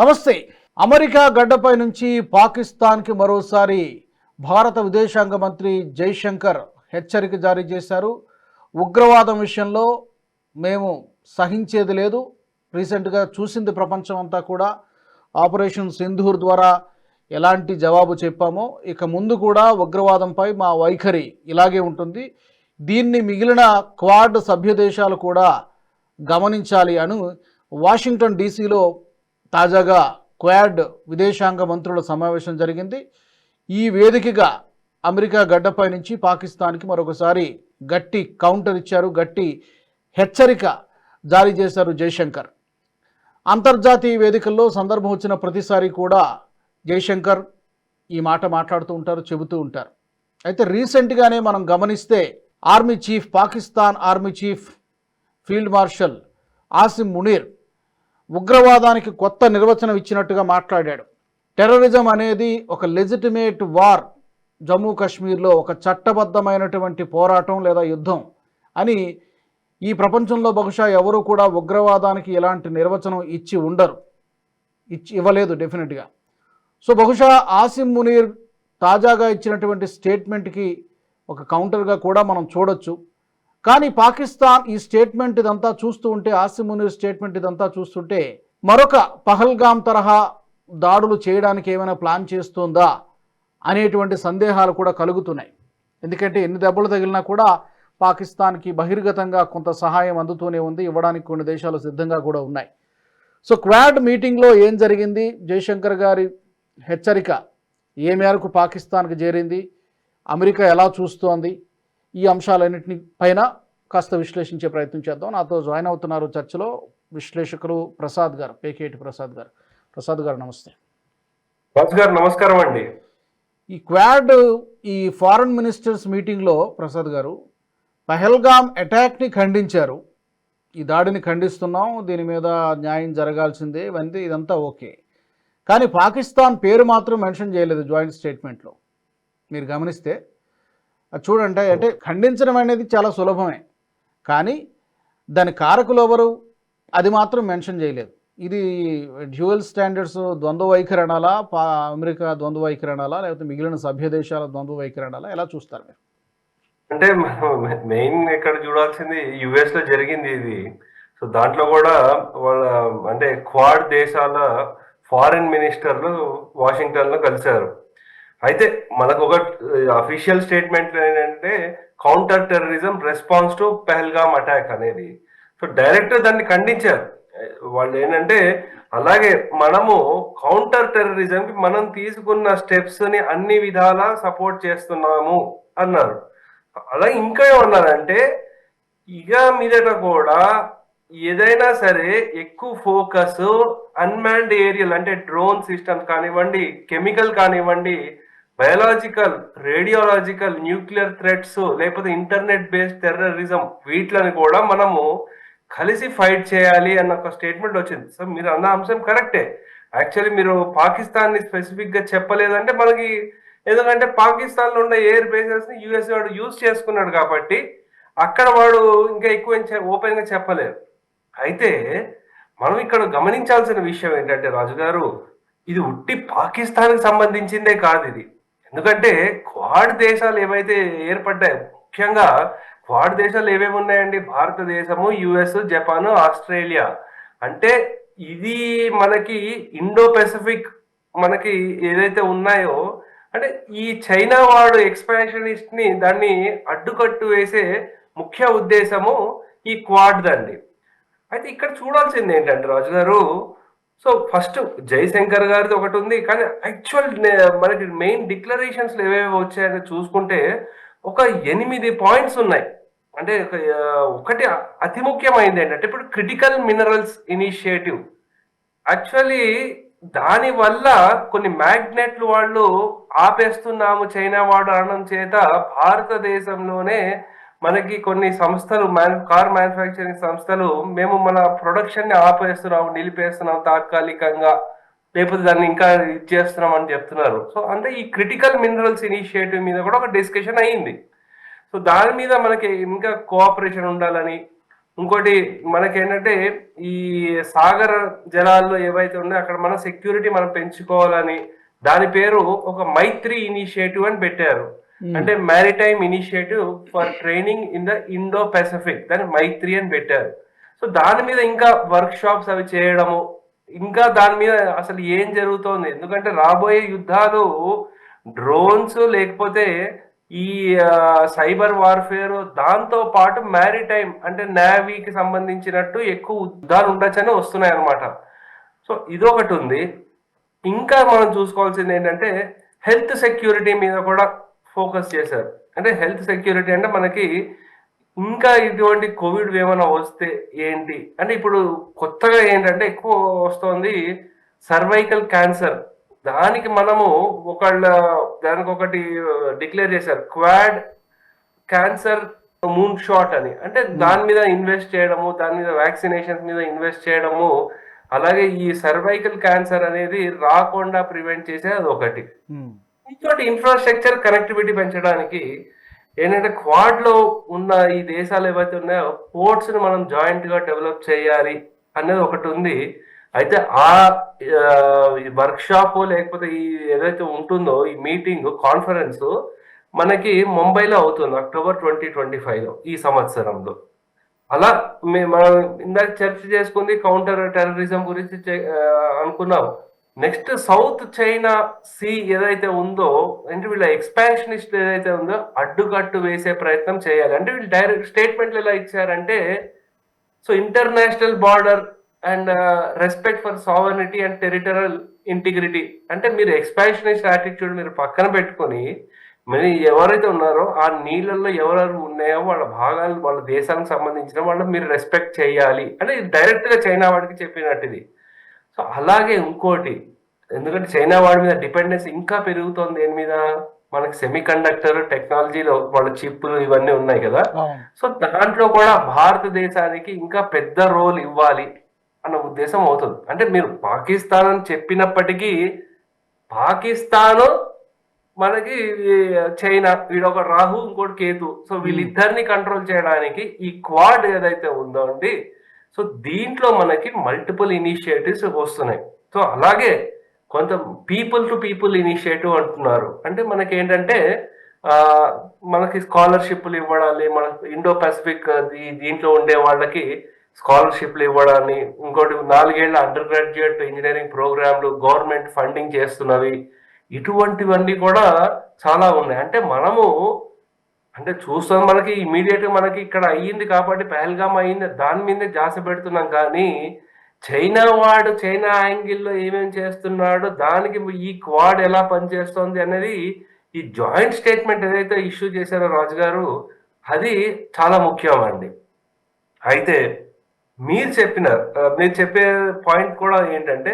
నమస్తే. అమెరికా గడ్డపై నుంచి పాకిస్తాన్కి మరోసారి భారత విదేశాంగ మంత్రి జైశంకర్ హెచ్చరిక జారీ చేశారు. ఉగ్రవాదం విషయంలో మేము సహించేది లేదు. రీసెంట్గా చూసింది ప్రపంచం అంతా కూడా. ఆపరేషన్ సింధూర్ ద్వారా ఎలాంటి జవాబు చెప్పామో ఇక ముందు కూడా ఉగ్రవాదంపై మా వైఖరి ఇలాగే ఉంటుంది. దీన్ని మిగిలిన క్వాడ్ సభ్య దేశాలు కూడా గమనించాలి అని వాషింగ్టన్ డీసీలో తాజాగా క్వాడ్ విదేశాంగ మంత్రుల సమావేశం జరిగింది. ఈ వేదికగా అమెరికా గడ్డపై నుంచి పాకిస్తాన్కి మరొకసారి గట్టి కౌంటర్ ఇచ్చారు. గట్టి హెచ్చరిక జారీ చేశారు జయశంకర్. అంతర్జాతీయ వేదికల్లో సందర్భం వచ్చిన ప్రతిసారి కూడా జయశంకర్ ఈ మాట మాట్లాడుతూ ఉంటారు చెబుతూ ఉంటారు. అయితే రీసెంట్గానే మనం గమనిస్తే army chief Pakistan army chief field marshal Asim Munir ఉగ్రవాదానికి కొత్త నిర్వచనం ఇచ్చినట్టుగా మాట్లాడాడు. టెర్రరిజం అనేది ఒక లెజిటిమేట్ వార్ జమ్మూ కాశ్మీర్లో ఒక చట్టబద్ధమైనటువంటి పోరాటం లేదా యుద్ధం అని ఈ ప్రపంచంలో బహుశా ఎవరు కూడా ఉగ్రవాదానికి ఎలాంటి నిర్వచనం ఇచ్చి ఉండరు ఇచ్చి ఇవ్వలేదు డెఫినెట్గా. సో బహుశా ఆసిమ్ మునీర్ తాజాగా ఇచ్చినటువంటి స్టేట్మెంట్కి ఒక కౌంటర్గా కూడా మనం చూడొచ్చు. కానీ పాకిస్తాన్ ఈ స్టేట్మెంట్ ఇదంతా చూస్తూ ఉంటే ఆసిమ్ మునీర్ స్టేట్మెంట్ ఇదంతా చూస్తుంటే మరొక పహల్గామ్ తరహా దాడులు చేయడానికి ఏమైనా ప్లాన్ చేస్తుందా అనేటువంటి సందేహాలు కూడా కలుగుతున్నాయి. ఎందుకంటే ఎన్ని దెబ్బలు తగిలినా కూడా పాకిస్తాన్కి బహిర్గతంగా కొంత సహాయం అందుతూనే ఉంది ఇవ్వడానికి కొన్ని దేశాలు సిద్ధంగా కూడా ఉన్నాయి. సో క్వాడ్ మీటింగ్లో ఏం జరిగింది? జయశంకర్ గారి హెచ్చరిక ఏ మేరకు పాకిస్తాన్కి చేరింది? అమెరికా ఎలా చూస్తోంది? ఈ అంశాలన్నింటిని పైన కాస్త విశ్లేషించే ప్రయత్నం చేద్దాం. నాతో జాయిన్ అవుతున్నారు చర్చలో విశ్లేషకులు ప్రసాద్ గారు పేకేటి ప్రసాద్ గారు. ప్రసాద్ గారు నమస్తే. గారు నమస్కారం అండి. ఈ క్వాడ్ ఈ ఫారెన్ మినిస్టర్స్ మీటింగ్లో ప్రసాద్ గారు పహల్గామ్ అటాక్ని ఖండించారు. ఈ దాడిని ఖండిస్తున్నాం దీని మీద న్యాయం జరగాల్సిందే ఇవన్నీ ఇదంతా ఓకే. కానీ పాకిస్తాన్ పేరు మాత్రం మెన్షన్ చేయలేదు జాయింట్ స్టేట్మెంట్లో. మీరు గమనిస్తే చూడండి అంటే ఖండించడం అనేది చాలా సులభమే. కానీ దాని కారకులు ఎవరు? అది మాత్రం మెన్షన్ చేయలేదు. ఇది డ్యూయల్ స్టాండర్డ్స్ ద్వంద్వ వైఖరి పా అమెరికా ద్వంద్వ వైఖరణాలా లేకపోతే మిగిలిన సభ్య దేశాల ద్వంద్వ వైఖరణాలా ఎలా చూస్తారు మీరు? అంటే మెయిన్ ఇక్కడ చూడాల్సింది యుఎస్లో జరిగింది ఇది. సో దాంట్లో కూడా వాళ్ళ అంటే క్వాడ్ దేశాల ఫారిన్ మినిస్టర్లు వాషింగ్టన్లో కలిశారు. అయితే మనకు ఒక అఫీషియల్ స్టేట్మెంట్ ఏంటంటే counter terrorism response to Pahalgam attack అనేది. సో డైరెక్ట్ దాన్ని ఖండించారు. వాళ్ళు ఏంటంటే అలాగే మనము కౌంటర్ టెర్రరిజం కి మనం తీసుకున్న స్టెప్స్ని అన్ని విధాలా సపోర్ట్ చేస్తున్నాము అన్నారు. అలా ఇంకా ఏమన్నారంటే ఇక మీదట కూడా ఏదైనా సరే ఎక్కువ ఫోకస్ అన్మాన్డ్ ఏరియల్ అంటే డ్రోన్ సిస్టమ్స్ కానివ్వండి కెమికల్ కానివ్వండి బయలాజికల్ రేడియోలాజికల్ న్యూక్లియర్ థ్రెట్స్ లేకపోతే ఇంటర్నెట్ బేస్డ్ టెర్రరిజం వీటిని కూడా మనము కలిసి ఫైట్ చేయాలి అన్న ఒక స్టేట్మెంట్ వచ్చింది. సో మీరు అన్న అంశం కరెక్టే. యాక్చువల్లీ మీరు పాకిస్తాన్ని స్పెసిఫిక్గా చెప్పలేదంటే మనకి ఎందుకంటే పాకిస్తాన్లో ఉన్న ఎయిర్ బేసెస్ని యుఎస్ వాడు యూజ్ చేసుకున్నాడు కాబట్టి అక్కడ వాడు ఇంకా ఎక్కువ ఓపెన్గా చెప్పలేరు. అయితే మనం ఇక్కడ గమనించాల్సిన విషయం ఏంటంటే రాజు గారు ఇది ఉట్టి పాకిస్తాన్కి సంబంధించిందే కాదు ఇది. ఎందుకంటే క్వాడ్ దేశాలు ఏవైతే ఏర్పడ్డాయి ముఖ్యంగా క్వాడ్ దేశాలు ఏమేమి ఉన్నాయండి? భారతదేశము యుఎస్ జపాన్ ఆస్ట్రేలియా. అంటే ఇది మనకి ఇండో పెసిఫిక్ మనకి ఏదైతే ఉన్నాయో అంటే ఈ చైనా వాడు ఎక్స్పాన్షనిస్ట్ని దాన్ని అడ్డుకట్టు వేసే ముఖ్య ఉద్దేశము ఈ క్వాడ్ దండి అయితే ఇక్కడ చూడాల్సింది ఏంటంటే రాజు గారు సో ఫస్ట్ జయశంకర్ గారిది ఒకటి ఉంది కానీ యాక్చువల్ మనకి మెయిన్ డిక్లరేషన్స్లో ఏవేవి వచ్చాయని చూసుకుంటే ఒక ఎనిమిది పాయింట్స్ ఉన్నాయి. అంటే ఒక, ఒకటి అతి ముఖ్యమైనది ఏంటంటే ఇప్పుడు క్రిటికల్ మినరల్స్ ఇనిషియేటివ్ యాక్చువల్లీ దాని వల్ల కొన్ని మ్యాగ్నెట్లు వాళ్ళు ఆపేస్తున్నాము చైనా వాడు అనడం చేత భారతదేశంలోనే మనకి కొన్ని సంస్థలు మ్యాన్ కార్ మ్యానుఫ్యాక్చరింగ్ సంస్థలు మేము మన ప్రొడక్షన్ని ఆపేస్తున్నాం నిలిపేస్తున్నాం తాత్కాలికంగా. లేకపోతే దాన్ని ఇంకా ఇది చేస్తున్నాం అని చెప్తున్నారు. సో అంటే ఈ క్రిటికల్ మినరల్స్ ఇనిషియేటివ్ మీద కూడా ఒక డిస్కషన్ అయ్యింది సో దాని మీద మనకి ఇంకా కోఆపరేషన్ ఉండాలని. ఇంకోటి మనకేంటంటే ఈ సాగర జలాల్లో ఏవైతే ఉన్నాయో అక్కడ మన సెక్యూరిటీ మనం పెంచుకోవాలని. దాని పేరు ఒక మైత్రి ఇనిషియేటివ్ అని పెట్టారు. Hmm. అంటే maritime initiative for training in the Indo Pacific దాని మైత్రి అని పెట్టారు. సో దాని మీద ఇంకా వర్క్ షాప్స్ అవి చేయడము ఇంకా దాని మీద అసలు ఏం జరుగుతోంది? ఎందుకంటే రాబోయే యుద్ధాలు డ్రోన్స్ లేకపోతే ఈ సైబర్ వార్ఫేర్ దాంతో పాటు మ్యారిటైమ్ అంటే నేవీకి సంబంధించినట్టు ఎక్కువ యుద్ధాలు ఉండొచ్చని వస్తున్నాయి అన్నమాట సో ఇదొకటి ఉంది. ఇంకా మనం చూసుకోవాల్సింది ఏంటంటే హెల్త్ సెక్యూరిటీ మీద కూడా ఫోకస్ చేశారు. అంటే హెల్త్ సెక్యూరిటీ అంటే మనకి ఇంకా ఇటువంటి కోవిడ్ ఏమైనా వస్తే ఏంటి? అంటే ఇప్పుడు కొత్తగా ఏంటంటే ఎక్కువ వస్తుంది సర్వైకల్ క్యాన్సర్. దానికి మనము ఒకళ్ళ దానికి ఒకటి డిక్లేర్ చేశారు. క్వాడ్ క్యాన్సర్ మూన్ షాట్ అని. అంటే దాని మీద ఇన్వెస్ట్ చేయడము దాని మీద వ్యాక్సినేషన్స్ మీద ఇన్వెస్ట్ చేయడము అలాగే ఈ సర్వైకల్ క్యాన్సర్ అనేది రాకుండా ప్రివెంట్ చేసే అది ఒకటి. ఇంకోటి ఇన్ఫ్రాస్ట్రక్చర్ కనెక్టివిటీ పెంచడానికి ఏంటంటే క్వాడ్లో ఉన్న ఈ దేశాలు ఏవైతే ఉన్నాయో పోర్ట్స్ని మనం జాయింట్గా డెవలప్ చేయాలి అనేది ఒకటి ఉంది. అయితే ఆ వర్క్ షాప్ లేకపోతే ఈ ఏదైతే ఉంటుందో ఈ మీటింగ్ కాన్ఫరెన్స్ మనకి ముంబైలో అవుతుంది అక్టోబర్ ట్వంటీ ట్వంటీ ఫైవ్లో ఈ సంవత్సరంలో. అలా మనం ఇందాక చర్చ చేసుకుంది కౌంటర్ టెర్రరిజం గురించి అనుకున్నాం నెక్స్ట్ సౌత్ చైనా సీ ఏదైతే ఉందో అంటే వీళ్ళ ఎక్స్పాన్షనిస్ట్ ఏదైతే ఉందో అడ్డుకట్టు వేసే ప్రయత్నం చేయాలి. అంటే వీళ్ళు డైరెక్ట్ స్టేట్మెంట్లు ఎలా ఇచ్చారంటే so international border and respect for sovereignty and territorial integrity అంటే మీరు ఎక్స్పాన్షనిస్ట్ యాటిట్యూడ్ మీరు పక్కన పెట్టుకొని మరి ఎవరైతే ఉన్నారో ఆ నీళ్ళల్లో ఎవరెవరు ఉన్నాయో వాళ్ళ భాగాలు వాళ్ళ దేశానికి సంబంధించిన వాళ్ళు మీరు రెస్పెక్ట్ చేయాలి. అంటే ఇది చైనా వాడికి చెప్పినట్టు ఇది. సో అలాగే ఇంకోటి ఎందుకంటే చైనా వాడి మీద డిపెండెన్స్ ఇంకా పెరుగుతోంది దేని మీద? మనకి సెమీ కండక్టర్ టెక్నాలజీలో వాళ్ళ చిప్పులు ఇవన్నీ ఉన్నాయి కదా? సో దాంట్లో కూడా భారతదేశానికి ఇంకా పెద్ద రోల్ ఇవ్వాలి అన్న ఉద్దేశం అవుతుంది. అంటే మీరు పాకిస్తాన్ అని చెప్పినప్పటికీ పాకిస్తాన్ మనకి చైనా వీడొక రాహు ఇంకోటి కేతు. సో వీళ్ళిద్దరిని కంట్రోల్ చేయడానికి ఈ క్వాడ్ ఏదైతే ఉందో అండి సో దీంట్లో మనకి మల్టిపుల్ ఇనిషియేటివ్స్ వస్తున్నాయి. సో అలాగే కొంత పీపుల్ టు పీపుల్ ఇనిషియేటివ్ అంటున్నారు. అంటే మనకి ఏంటంటే మనకి స్కాలర్షిప్లు ఇవ్వడాలి మన ఇండో పసిఫిక్ దీంట్లో ఉండే వాళ్ళకి స్కాలర్షిప్లు ఇవ్వడాన్ని ఇంకోటి నాలుగేళ్ళ అండర్ గ్రాడ్యుయేట్ ఇంజనీరింగ్ ప్రోగ్రాంలు గవర్నమెంట్ ఫండింగ్ చేస్తున్నవి ఇటువంటివన్నీ కూడా చాలా ఉన్నాయి. అంటే మనము అంటే చూస్తాం మనకి ఇమీడియట్ మనకి ఇక్కడ అయ్యింది కాబట్టి పహల్గామ్ అయ్యింది దాని మీదే జాస పెడుతున్నాం కానీ చైనా వాడు చైనా యాంగిల్లో ఏమేమి చేస్తున్నాడు దానికి ఈ క్వాడ్ ఎలా పనిచేస్తోంది అనేది ఈ జాయింట్ స్టేట్మెంట్ ఏదైతే ఇష్యూ చేశారో రాజు గారు అది చాలా ముఖ్యం అండి. అయితే మీరు చెప్పిన మీరు చెప్పే పాయింట్ కూడా ఏంటంటే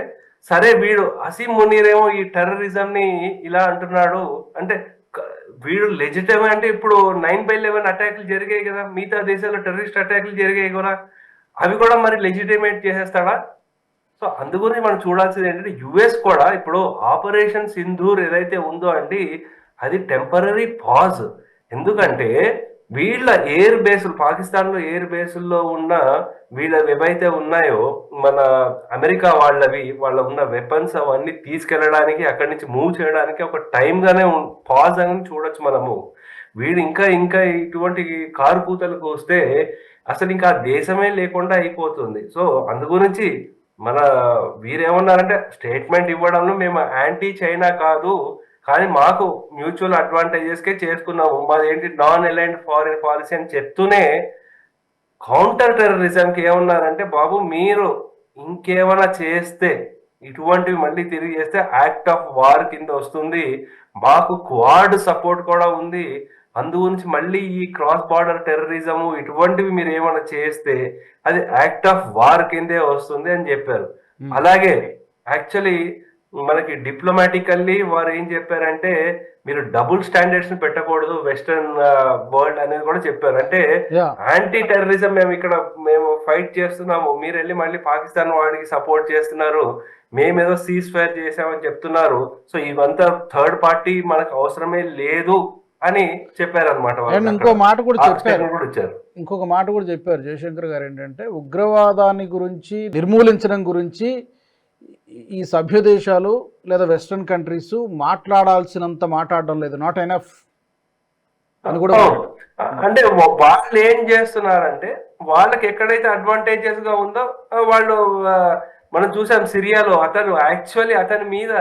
సరే వీడు అసీం మునీరేమో ఈ టెర్రరిజంని ఇలా అంటున్నాడు అంటే వీడు లెజిటమ్ అంటే ఇప్పుడు నైన్ బై లెవెన్ అటాక్లు జరిగాయి కదా మిగతా దేశాల్లో టెర్రరిస్ట్ అటాక్లు జరిగాయి కూడా అవి కూడా మరి లెజిటిమేట్ చేసేస్తాడా? సో అందుగురించి మనం చూడాల్సింది ఏంటంటే యుఎస్ కూడా ఇప్పుడు ఆపరేషన్ సింధూర్ ఏదైతే ఉందో అండి అది టెంపరీ పాజ్ ఎందుకంటే వీళ్ళ ఎయిర్ బేసులు పాకిస్తాన్లో ఎయిర్ బేసుల్లో ఉన్న వీళ్ళ ఏవైతే ఉన్నాయో మన అమెరికా వాళ్ళవి వాళ్ళ ఉన్న వెపన్స్ అవన్నీ తీసుకెళ్ళడానికి అక్కడి నుంచి మూవ్ చేయడానికి ఒక టైంగానే పాజ్ అని చూడొచ్చు మనము. వీడు ఇంకా ఇంకా ఇటువంటి కారు కూతలకు వస్తే అసలు ఇంకా ఆ దేశమే లేకుండా అయిపోతుంది. సో అందు గురించి మన వీరేమన్నారంటే స్టేట్మెంట్ ఇవ్వడంలో మేము యాంటీ చైనా కాదు. కానీ మాకు మ్యూచువల్ అడ్వాంటేజెస్కే చేసుకున్నాము మాది ఏంటి నాన్ అలైన్డ్ ఫారిన్ పాలసీ అని చెప్తూనే కౌంటర్ టెర్రరిజంకి ఏమన్నారంటే బాబు మీరు ఇంకేమైనా చేస్తే ఇటువంటివి మళ్ళీ తిరిగి చేస్తే యాక్ట్ ఆఫ్ వార్ కింద వస్తుంది. మాకు క్వాడ్ సపోర్ట్ కూడా ఉంది. అందు గురించి మళ్ళీ ఈ క్రాస్ బార్డర్ టెర్రరిజం ఇటువంటివి మీరు ఏమైనా చేస్తే అది యాక్ట్ ఆఫ్ వార్ కిందే వస్తుంది అని చెప్పారు. అలాగే యాక్చువల్లీ మనకి డిప్లొమాటికల్లీ వారు ఏం చెప్పారంటే మీరు డబుల్ స్టాండర్డ్స్ని పెట్టకూడదు వెస్టర్న్ వరల్డ్ అనేది కూడా చెప్పారు. అంటే యాంటీ టెర్రరిజం మేము ఇక్కడ మేము ఫైట్ చేస్తున్నాము. మీరు వెళ్ళి మళ్ళీ పాకిస్తాన్ వాడికి సపోర్ట్ చేస్తున్నారు. మేమేదో సీజ్ ఫైర్ చేసామని చెప్తున్నారు. సో ఇవంతా థర్డ్ పార్టీ మనకు అవసరమే లేదు అని చెప్పారనమాట అండ్ ఇంకో మాట కూడా చెప్పారు. ఇంకొక మాట కూడా చెప్పారు జయశంకర్ గారు ఏంటంటే ఉగ్రవాదాన్ని గురించి నిర్మూలించడం గురించి ఈ సభ్య దేశాలు లేదా వెస్ట్రన్ కంట్రీస్ మాట్లాడాల్సినంత మాట్లాడడం లేదు. నాట్ ఎనఫ్ అని కూడా అంటే వాళ్ళు ఏం చేస్తున్నారంటే వాళ్ళకి ఎక్కడైతే అడ్వాంటేజెస్గా ఉందో వాళ్ళు మనం చూసాం సిరియాలో అతను యాక్చువల్లీ అతని మీద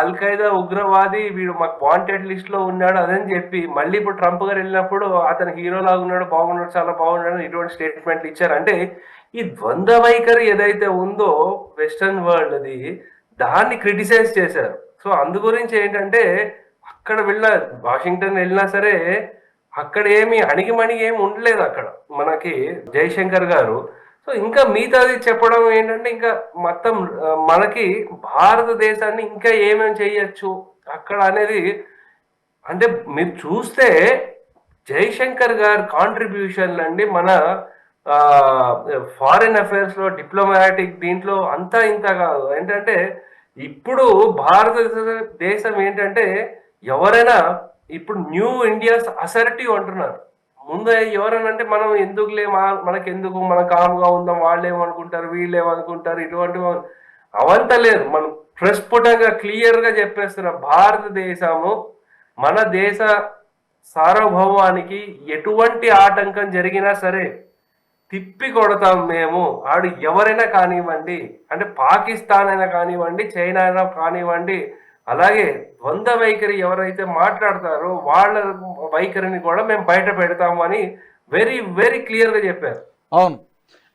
అల్ ఖైదా ఉగ్రవాది వీడు మాకు వాంటెడ్ లిస్ట్లో ఉన్నాడు అదని చెప్పి మళ్ళీ ఇప్పుడు ట్రంప్ గారు వెళ్ళినప్పుడు అతను హీరో లాగా ఉన్నాడు బాగున్నాడు చాలా బాగున్నాడు ఇటువంటి స్టేట్మెంట్లు ఇచ్చారు. అంటే ఈ ద్వంద్వ వైఖరి ఏదైతే ఉందో వెస్టర్న్ వరల్డ్ అది దాన్ని క్రిటిసైజ్ చేశారు. సో అందు గురించి ఏంటంటే అక్కడ వెళ్ళిన వాషింగ్టన్ వెళ్ళినా సరే అక్కడ ఏమి అణిగిమణిగి ఏమి ఉండలేదు అక్కడ. మనకి జయశంకర్ గారు. సో ఇంకా మిగతాది చెప్పడం ఏంటంటే ఇంకా మొత్తం మనకి భారతదేశాన్ని ఇంకా ఏమేమి చేయొచ్చు అక్కడ అనేది అంటే మీరు చూస్తే జయశంకర్ గారి కాంట్రిబ్యూషన్లు అండి మన ఫారిన్ అఫైర్స్లో డిప్లొమాటిక్ దీంట్లో అంతా ఇంత కాదు. ఏంటంటే ఇప్పుడు భారతదేశ దేశం ఏంటంటే ఎవరైనా ఇప్పుడు న్యూ ఇండియా అసర్టివ్ అంటున్నారు. ముందు ఎవరైనా అంటే మనం ఎందుకులే మా- మనకి ఎందుకు మన కామ్గా ఉందాం వాళ్ళు ఏమనుకుంటారు వీళ్ళు. ఏమనుకుంటారు ఇటువంటి అవంత లేదు. మనం ప్రస్ఫుటంగా క్లియర్గా చెప్పేస్తున్నాం భారతదేశము మన దేశ సార్వభౌమానికి ఎటువంటి ఆటంకం జరిగినా సరే తిప్పి కొడతాం మేము. ఆడు ఎవరైనా కానివ్వండి అంటే పాకిస్తాన్ అయినా కానివ్వండి చైనా అయినా కానివ్వండి అలాగే ద్వంద్వ వైఖరి ఎవరైతే మాట్లాడతారో వాళ్ళ వైఖరిని కూడా మేము బయట పెడతాము అని వెరీ వెరీ క్లియర్గా చెప్పారు. అవును.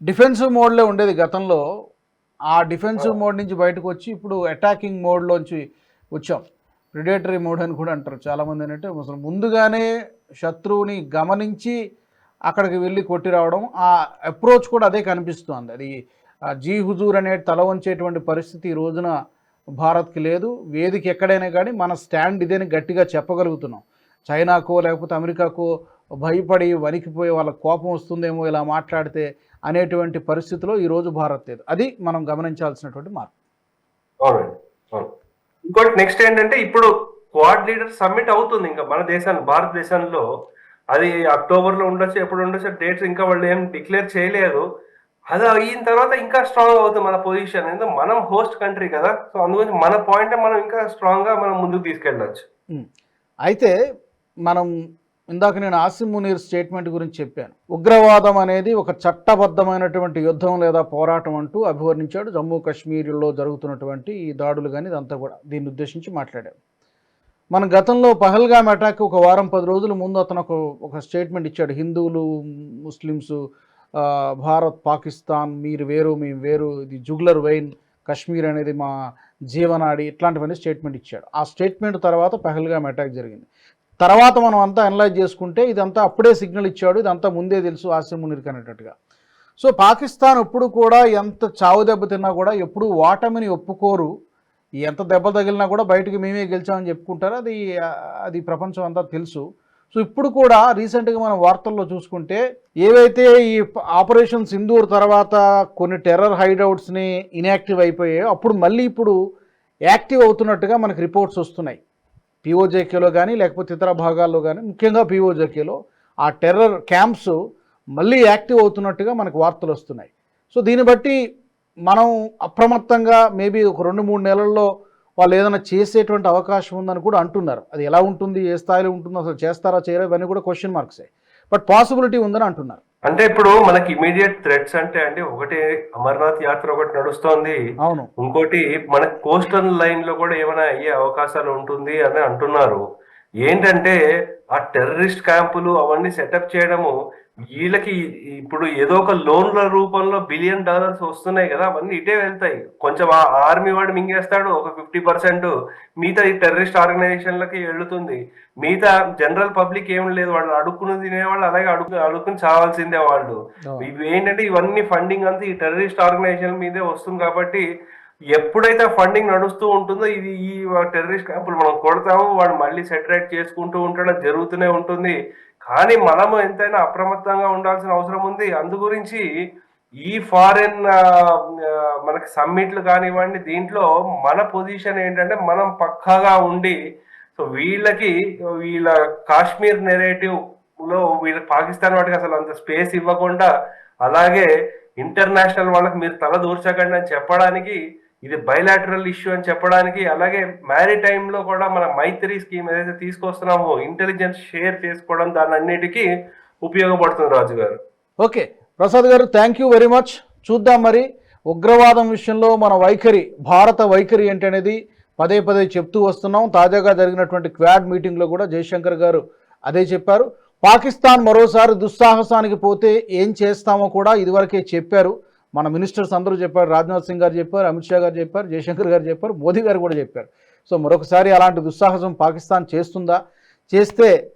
డిఫెన్సివ్ మోడ్లో ఉండేది గతంలో. ఆ డిఫెన్సివ్ మోడ్ నుంచి బయటకు వచ్చి ఇప్పుడు అటాకింగ్ మోడ్లోంచి వచ్చాం. ప్రిడేటరీ మోడ్ అని కూడా అంటారు. చాలామంది ఏంటంటే అసలు ముందుగానే శత్రువుని గమనించి అక్కడికి వెళ్ళి కొట్టి రావడం ఆ అప్రోచ్ కూడా అదే కనిపిస్తుంది. అది జీ హుజూర్ అనే తల వంచేటువంటి పరిస్థితి ఈ రోజున భారత్కి లేదు. వేదిక ఎక్కడైనా కానీ మన స్టాండ్ ఇదేని గట్టిగా చెప్పగలుగుతున్నాం. చైనాకో లేకపోతే అమెరికాకో భయపడి వణికిపోయి వాళ్ళ కోపం వస్తుందేమో ఇలా మాట్లాడితే అనేటువంటి పరిస్థితిలో ఈరోజు భారత్ లేదు. అది మనం గమనించాల్సినటువంటి మార్పు. ఇంకోటి నెక్స్ట్ ఏంటంటే ఇప్పుడు క్వాడ్ లీడర్ సమ్మిట్ అవుతుంది. ఇంకా మన దేశాన్ని భారతదేశంలో అది అక్టోబర్లో ఉండొచ్చు ఎప్పుడు ఉండొచ్చు డేట్స్ ఇంకా వాళ్ళు ఏం డిక్లేర్ చేయలేదు. అది అయిన తర్వాత ఇంకా స్ట్రాంగ్ అవుతుంది మన పొజిషన్. ఎందుకంటే మనం హోస్ట్ కంట్రీ కదా సో అందుగురించి మన పాయింట్ మనం ఇంకా స్ట్రాంగ్గా మనం ముందుకు తీసుకెళ్ళచ్చు. అయితే మనం ఇందాక నేను ఆసిమ్ మునీర్ స్టేట్మెంట్ గురించి చెప్పాను. ఉగ్రవాదం అనేది ఒక చట్టబద్ధమైనటువంటి యుద్ధం లేదా పోరాటం అంటూ అభివర్ణించాడు. జమ్మూ కాశ్మీర్లో జరుగుతున్నటువంటి ఈ దాడులు కానీ ఇదంతా కూడా దీన్ని ఉద్దేశించి మాట్లాడాడు మన గతంలో పహల్గామ్ అటాక్ ఒక వారం పది రోజుల ముందు అతను ఒక ఒక స్టేట్మెంట్ ఇచ్చాడు. హిందువులు ముస్లిమ్స్ భారత్ పాకిస్తాన్ మీరు వేరు మేము వేరు ఇది జుగ్లర్ వైన్ కాశ్మీర్ అనేది మా జీవనాడి ఇట్లాంటివన్నీ స్టేట్మెంట్ ఇచ్చాడు. ఆ స్టేట్మెంట్ తర్వాత పహల్గామ్ అటాక్ జరిగింది. తర్వాత మనం అంతా అనలైజ్ చేసుకుంటే ఇదంతా అప్పుడే సిగ్నల్ ఇచ్చాడు. ఇదంతా ముందే తెలుసు ఆసిమ్ మునీర్కి అనేటట్టుగా. సో పాకిస్తాన్ ఎప్పుడు కూడా ఎంత చావు దెబ్బ తిన్నా కూడా ఎప్పుడు ఓటమిని ఒప్పుకోరు. ఎంత దెబ్బ తగిలినా కూడా బయటికి మేమే గెలిచామని చెప్పుకుంటారు. అది అది ప్రపంచం అంతా తెలుసు. సో ఇప్పుడు కూడా రీసెంట్గా మనం వార్తల్లో చూసుకుంటే ఏవైతే ఈ ఆపరేషన్ సింధూర్ తర్వాత కొన్ని టెర్రర్ హైడౌట్స్ని ఇన్యాక్టివ్ అయిపోయాయో అప్పుడు మళ్ళీ ఇప్పుడు యాక్టివ్ అవుతున్నట్టుగా మనకు రిపోర్ట్స్ వస్తున్నాయి. పిఓజేకేలో కానీ లేకపోతే ఇతర భాగాల్లో కానీ ముఖ్యంగా పిఓజేకేలో ఆ టెర్రర్ క్యాంప్స్ మళ్ళీ యాక్టివ్ అవుతున్నట్టుగా మనకు వార్తలు వస్తున్నాయి. సో దీన్ని బట్టి మనం అప్రమత్తంగా మేబీ ఒక రెండు మూడు నెలల్లో వాళ్ళు ఏదైనా చేసేటువంటి అవకాశం ఉందని కూడా అంటున్నారు. అది ఎలా ఉంటుంది ఏ స్థాయిలో ఉంటుందో అసలు చేస్తారా చేయరా ఇవన్నీ కూడా క్వశ్చన్ మార్క్సే బట్ పాసిబిలిటీ ఉందని అంటున్నారు. అంటే ఇప్పుడు మనకి ఇమీడియట్ థ్రెట్స్ అంటే అండి ఒకటి అమర్నాథ్ యాత్ర ఒకటి నడుస్తోంది. అవును. ఇంకోటి మన కోస్టల్ లైన్లో కూడా ఏమైనా అయ్యే అవకాశాలు ఉంటుంది అని అంటున్నారు. ఏంటంటే ఆ టెర్రరిస్ట్ క్యాంపులు అవన్నీ సెటప్ చేయడము వీళ్ళకి ఇప్పుడు ఏదో ఒక లోన్ల రూపంలో బిలియన్ డాలర్స్ వస్తున్నాయి కదా అవన్నీ ఇటే వెళ్తాయి. కొంచెం ఆ ఆర్మీ వాడు మింగేస్తాడు ఒక ఫిఫ్టీ పర్సెంట్ మిగతా ఈ టెర్రరిస్ట్ ఆర్గనైజేషన్లకి వెళ్తుంది మిగతా జనరల్ పబ్లిక్ ఏం లేదు వాళ్ళు అడుక్కుని తినేవాళ్ళు అలాగే అడుగు అడుక్కుని చావాల్సిందే వాళ్ళు. ఇవి ఏంటంటే ఇవన్నీ ఫండింగ్ అంతా ఈ టెర్రరిస్ట్ ఆర్గనైజేషన్ మీదే వస్తుంది కాబట్టి ఎప్పుడైతే ఫండింగ్ నడుస్తూ ఉంటుందో ఇది ఈ టెర్రరిస్ట్ క్యాంపులు మనం కొడతాము వాడు మళ్ళీ సెటరేట్ చేసుకుంటూ ఉంటాడు జరుగుతూనే ఉంటుంది. కానీ మనము ఎంతైనా అప్రమత్తంగా ఉండాల్సిన అవసరం ఉంది. అందు గురించి ఈ ఫారెన్ మనకి సమ్మిట్లు కానివ్వండి దీంట్లో మన పొజిషన్ ఏంటంటే మనం పక్కాగా ఉండి సో వీళ్ళకి వీళ్ళ కాశ్మీర్ నెరేటివ్లో వీళ్ళ పాకిస్తాన్ వాటికి అసలు అంత స్పేస్ ఇవ్వకుండా అలాగే ఇంటర్నేషనల్ వాళ్ళకి మీరు తల దూర్చకండి అని చెప్పడానికి ఇది బయలాటరల్ ఇష్యూ అని చెప్పడానికి అలాగే మ్యారీ టైంలో కూడా మన మైత్రి స్కీమ్ ఏదైతే తీసుకొస్తున్నామో ఇంటెలిజెన్స్ షేర్ చేసుకోవడం దాని అన్నిటికీ ఉపయోగపడుతుంది రాజు గారు ఓకే. ప్రసాద్ గారు థ్యాంక్ యూ వెరీ మచ్ చూద్దాం మరి ఉగ్రవాదం విషయంలో మన వైఖరి భారత వైఖరి ఏంటనేది పదే పదే చెప్తూ వస్తున్నాం. తాజాగా జరిగినటువంటి క్వాడ్ మీటింగ్లో కూడా జయశంకర్ గారు అదే చెప్పారు. పాకిస్తాన్ మరోసారి దుస్సాహసానికి పోతే ఏం చేస్తామో కూడా ఇదివరకే చెప్పారు. మన మినిస్టర్స్ అందరూ చెప్పారు రాజ్నాథ్ సింగ్ గారు చెప్పారు అమిత్ షా గారు చెప్పారు జయశంకర్ గారు చెప్పారు మోదీ గారు కూడా చెప్పారు. సో మరొకసారి అలాంటి దుస్సాహసం పాకిస్తాన్ చేస్తుందా? చేస్తే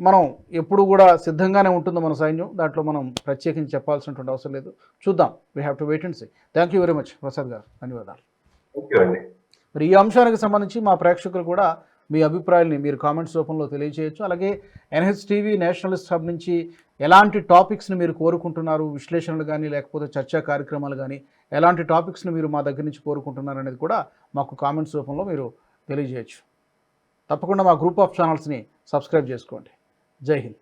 మనం ఎప్పుడు కూడా సిద్ధంగానే ఉంటుంది మన సైన్యం. దాంట్లో మనం ప్రత్యేకించి చెప్పాల్సినటువంటి అవసరం లేదు. చూద్దాం. We have to wait and see thank you very much Prasad garu. ధన్యవాదాలు. మరి ఈ అంశానికి సంబంధించి మా ప్రేక్షకులు కూడా మీ అభిప్రాయాల్ని మీరు కామెంట్స్ రూపంలో తెలియజేయచ్చు. అలాగే ఎన్హెచ్ టీవీ నేషనలిస్ట్ హబ్ నుంచి ఎలాంటి టాపిక్స్ని మీరు కోరుకుంటున్నారు? విశ్లేషణలు కానీ లేకపోతే చర్చా కార్యక్రమాలు కానీ ఎలాంటి టాపిక్స్ని మీరు మా దగ్గర నుంచి కోరుకుంటున్నారు అనేది కూడా మాకు కామెంట్స్ రూపంలో మీరు తెలియజేయచ్చు. తప్పకుండా మా గ్రూప్ ఆఫ్ ఛానల్స్ని సబ్స్క్రైబ్ చేసుకోండి. జై హింద్.